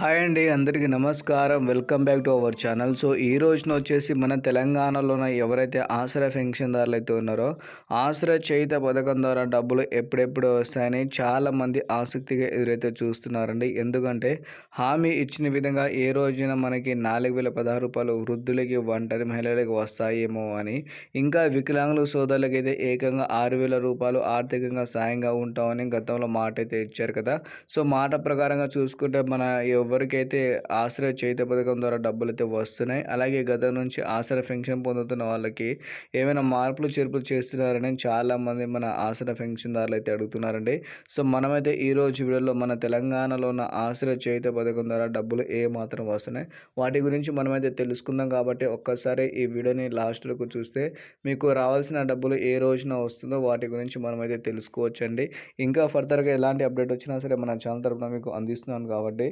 Hi అండి అందరికీ నమస్కారం. Welcome back to our channel. So ఈ రోజున వచ్చేసి మన తెలంగాణలోన ఎవరైతే ఆశ్రయ పెన్షన్దారులు అయితే ఉన్నారో ఆశ్రయ చేయిత పథకం ద్వారా డబ్బులు ఎప్పుడెప్పుడు వస్తాయని చాలామంది ఆసక్తిగా ఎదురైతే చూస్తున్నారండి. ఎందుకంటే హామీ ఇచ్చిన విధంగా ఏ రోజున మనకి నాలుగు వేల పదహారు రూపాయలు వృద్ధులకి ఒంటరి మహిళలకి వస్తాయేమో అని ఇంకా వికలాంగుల సోదరులకి అయితే ఏకంగా ఆరు వేల రూపాయలు ఆర్థికంగా సాయంగా ఉంటామని గతంలో మాట అయితే ఇచ్చారు కదా. సో మాట ప్రకారంగా చూసుకుంటే మన ఎవరికైతే ఆశ్రయ చేత పథకం ద్వారా డబ్బులు అయితే వస్తున్నాయి అలాగే గత నుంచి ఆశ్రయ పెన్షన్ పొందుతున్న వాళ్ళకి ఏమైనా మార్పులు చేర్పులు చేస్తున్నారని చాలామంది మన ఆసరా పెన్షన్దారులు అయితే అడుగుతున్నారండి. సో మనమైతే ఈరోజు వీడియోలో మన తెలంగాణలో ఉన్న ఆసరా చేత పథకం ద్వారా డబ్బులు ఏ మాత్రం వస్తున్నాయి వాటి గురించి మనమైతే తెలుసుకుందాం కాబట్టి ఒక్కసారి ఈ వీడియోని లాస్ట్ వరకు చూస్తే మీకు రావాల్సిన డబ్బులు ఏ రోజున వస్తుందో వాటి గురించి మనమైతే తెలుసుకోవచ్చండి. ఇంకా ఫర్దర్గా ఎలాంటి అప్డేట్ వచ్చినా సరే మన ఛానల్ తరపున మీకు అందిస్తున్నాను కాబట్టి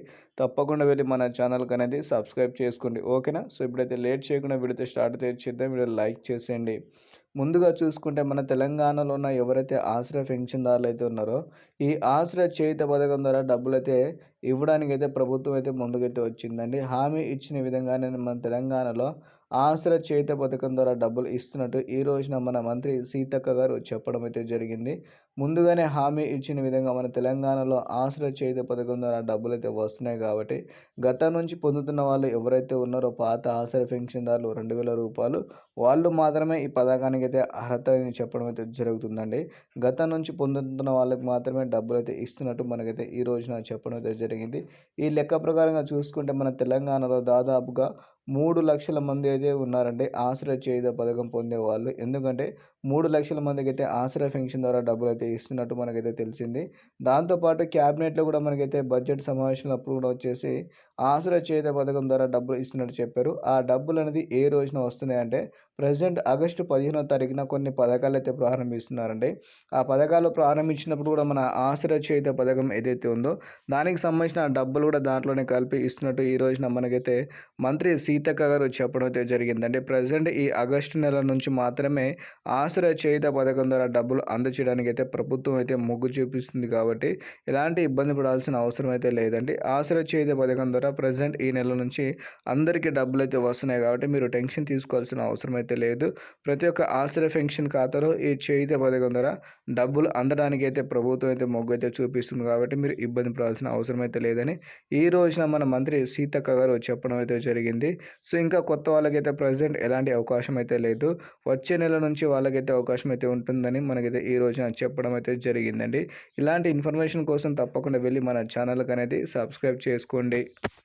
తప్పకుండా వెళ్ళి మన ఛానల్కి అనేది సబ్స్క్రైబ్ చేసుకోండి. ఓకేనా? సో ఇప్పుడైతే లేట్ చేయకుండా వీడితే స్టార్ట్ చేద్దాం. వీడియో లైక్ చేసేయండి. ముందుగా చూసుకుంటే మన తెలంగాణలో ఉన్న ఎవరైతే ఆశ్రయ పెన్షన్దారులు అయితే ఉన్నారో ఈ ఆశ్రయ చేయుత పథకం ద్వారా డబ్బులు అయితే ఇవ్వడానికి అయితే ప్రభుత్వం అయితే ముందుకైతే వచ్చిందండి. హామీ ఇచ్చిన విధంగానే మన తెలంగాణలో ఆశ్రయ చేత పథకం ద్వారా డబ్బులు ఇస్తున్నట్టు ఈ రోజున మన మంత్రి సీతక్క గారు చెప్పడం అయితే జరిగింది. ముందుగానే హామీ ఇచ్చిన విధంగా మన తెలంగాణలో ఆశ్రయ చేత పథకం ద్వారా డబ్బులు అయితే వస్తున్నాయి కాబట్టి గత నుంచి పొందుతున్న వాళ్ళు ఎవరైతే ఉన్నారో పాత ఆశ్రయ పెన్షన్దారులు రెండు వేల రూపాయలు వాళ్ళు మాత్రమే ఈ పథకానికి అయితే అర్హత అని చెప్పడం అయితే జరుగుతుందండి. గత నుంచి పొందుతున్న వాళ్ళకి మాత్రమే డబ్బులు అయితే ఇస్తున్నట్టు మనకైతే ఈ రోజున చెప్పడం అయితే జరిగింది. ఈ లెక్క ప్రకారంగా చూసుకుంటే మన తెలంగాణలో దాదాపుగా మూడు లక్షల మంది అయితే ఉన్నారండి. ఆశ్రయ చేయుత పథకం పొందే వాళ్ళు. ఎందుకంటే మూడు లక్షల మందికి అయితే ఆశ్రయ పెన్షన్ ద్వారా డబ్బులు అయితే ఇస్తున్నట్టు మనకైతే తెలిసింది. దాంతోపాటు క్యాబినెట్లో కూడా మనకైతే బడ్జెట్ సమావేశంలో అప్పుడు కూడా వచ్చేసి ఆశ్రయ చేయుత పథకం ద్వారా డబ్బులు ఇస్తున్నట్టు చెప్పారు. ఆ డబ్బులు అనేది ఏ రోజున వస్తున్నాయంటే ప్రజెంట్ ఆగస్టు పదిహేనో తారీఖున కొన్ని పథకాలు అయితే ప్రారంభిస్తున్నారండి. ఆ పథకాలు ప్రారంభించినప్పుడు కూడా మన ఆశ్రయ చేత పథకం ఏదైతే ఉందో దానికి సంబంధించిన డబ్బులు కూడా దాంట్లోనే కలిపి ఇస్తున్నట్టు ఈ రోజున మనకైతే మంత్రి సీతక్క గారు చెప్పడం అయితే జరిగిందండి. ప్రజెంట్ ఈ ఆగస్టు నెల నుంచి మాత్రమే ఆశ్రయ చేత పథకం ద్వారా డబ్బులు అందచేయడానికి అయితే ప్రభుత్వం అయితే మొగ్గు చూపిస్తుంది కాబట్టి ఎలాంటి ఇబ్బంది పడాల్సిన అవసరం అయితే లేదండి. ఆశ్రయ చేత పథకం ద్వారా ప్రజెంట్ ఈ నెల నుంచి అందరికీ డబ్బులు అయితే వస్తున్నాయి కాబట్టి మీరు టెన్షన్ తీసుకోవాల్సిన అవసరం అయితే లేదు ప్రతి ఒక్క ఆశ్రయ పెన్షన్ ఖాతాలో ఈ చేయితే పథకం ద్వారా డబ్బులు అందడానికి అయితే ప్రభుత్వం అయితే మొగ్గు అయితే చూపిస్తుంది కాబట్టి మీరు ఇబ్బంది పడాల్సిన అవసరం అయితే లేదని ఈ రోజున మన మంత్రి సీతక్క గారు చెప్పడం అయితే జరిగింది. సో ఇంకా కొత్త వాళ్ళకైతే ప్రజెంట్ ఎలాంటి అవకాశం అయితే లేదు. వచ్చే నెల నుంచి వాళ్ళకైతే అవకాశం అయితే ఉంటుందని మనకైతే ఈ రోజున చెప్పడం అయితే జరిగిందండి. ఇలాంటి ఇన్ఫర్మేషన్ కోసం తప్పకుండా వెళ్ళి మన ఛానల్కి అనేది సబ్స్క్రైబ్ చేసుకోండి.